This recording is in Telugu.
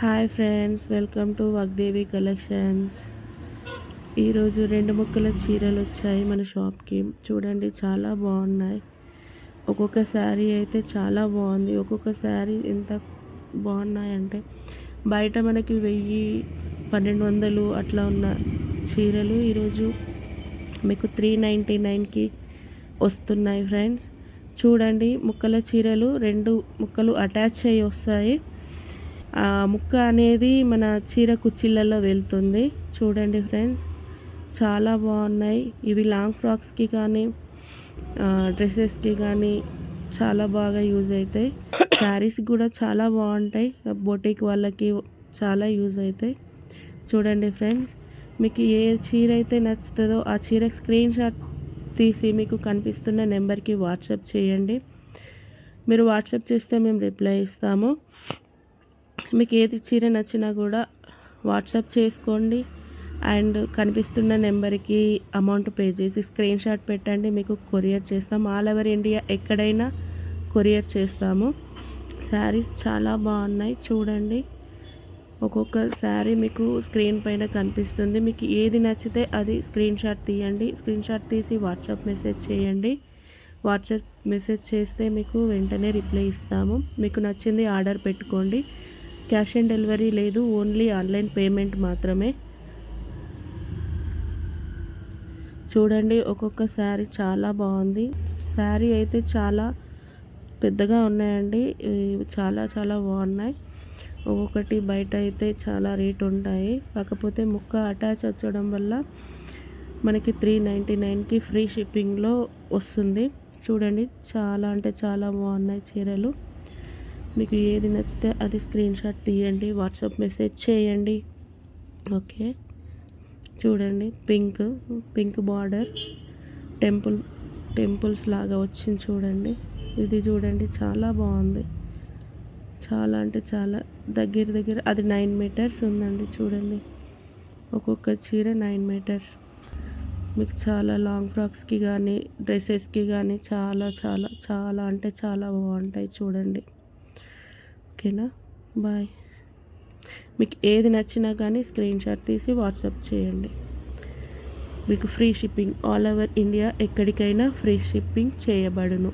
Hi friends welcome to Vagdevi collections. ఈరోజు రెండు ముక్కల చీరలు వచ్చాయి మన షాప్కి. చూడండి చాలా బాగున్నాయి. ఒక్కొక్క శారీ అయితే చాలా బాగుంది. ఒక్కొక్క శారీ ఎంత బాగున్నాయంటే బయట మనకి వెయ్యి పన్నెండు వందలు అట్లా ఉన్న చీరలు ఈరోజు మీకు త్రీ నైంటీ నైన్కి వస్తున్నాయి ఫ్రెండ్స్. చూడండి ముక్కల చీరలు రెండు ముక్కలు అటాచ్ అయ్యి వస్తాయి. ముక్క అనేది మన చీర కుచ్చిళ్ళల్లో వెళ్తుంది. చూడండి ఫ్రెండ్స్ చాలా బాగున్నాయి. ఇవి లాంగ్ ఫ్రాక్స్కి కానీ డ్రెస్సెస్కి కానీ చాలా బాగా యూజ్ అవుతాయి. శారీస్ కూడా చాలా బాగుంటాయి. బొటిక్ వాళ్ళకి చాలా యూజ్ అవుతాయి. చూడండి ఫ్రెండ్స్ మీకు ఏ చీర అయితే నచ్చుతుందో ఆ చీర స్క్రీన్ షాట్ తీసి మీకు కనిపిస్తున్న నెంబర్కి వాట్సాప్ చేయండి. మీరు వాట్సాప్ చేస్తే మేము రిప్లై ఇస్తాము. మీకు ఏది చీర నచ్చినా కూడా వాట్సాప్ చేసుకోండి. అండ్ కనిపిస్తున్న నెంబర్కి అమౌంట్ పే చేసి స్క్రీన్ షాట్ పెట్టండి. మీకు కొరియర్ చేస్తాం. ఆల్ ఓవర్ ఇండియా ఎక్కడైనా కొరియర్ చేస్తాము. శారీస్ చాలా బాగున్నాయి. చూడండి. ఒక్కొక్క శారీ మీకు స్క్రీన్ పైన కనిపిస్తుంది. మీకు ఏది నచ్చితే అది స్క్రీన్ షాట్ తీయండి. స్క్రీన్ షాట్ తీసి వాట్సాప్ మెసేజ్ చేయండి. వాట్సాప్ మెసేజ్ చేస్తే మీకు వెంటనే రిప్లై ఇస్తాము. మీకు నచ్చింది ఆర్డర్ పెట్టుకోండి. క్యాష్ ఆన్ డెలివరీ లేదు ఓన్లీ ఆన్లైన్ పేమెంట్ మాత్రమే. చూడండి ఒక్కొక్క శారీ చాలా బాగుంది. శారీ అయితే చాలా పెద్దగా ఉన్నాయండి. చాలా చాలా బాగున్నాయి. ఒక్కొక్కటి బయట అయితే చాలా రేట్ ఉంటాయి. కాకపోతే ముక్క అటాచ్ వచ్చడం వల్ల మనకి త్రీ నైంటీ నైన్కి ఫ్రీ షిప్పింగ్లో వస్తుంది. చూడండి చాలా అంటే చాలా బాగున్నాయి చీరలు. మీకు ఏది నచ్చితే అది స్క్రీన్షాట్ తీయండి వాట్సాప్ మెసేజ్ చేయండి. ఓకే? చూడండి pink pink border temple temples లాగా వచ్చింది చూడండి. ఇది చూడండి చాలా బాగుంది. చాలా అంటే చాలా దగ్గర దగ్గర అది నైన్ మీటర్స్ ఉందండి చూడండి. ఒక్కొక్క చీర నైన్ మీటర్స్ మీకు చాలా లాంగ్ ఫ్రాక్స్కి కానీ డ్రెస్సెస్కి కానీ చాలా చాలా చాలా అంటే చాలా బాగుంటాయి చూడండి. ఓకేనా? బాయ్. మీకు ఏది నచ్చినా కానీ స్క్రీన్ షాట్ తీసి వాట్సాప్ చేయండి. మీకు free shipping all over India ఎక్కడికైనా ఫ్రీ షిప్పింగ్ చేయబడును.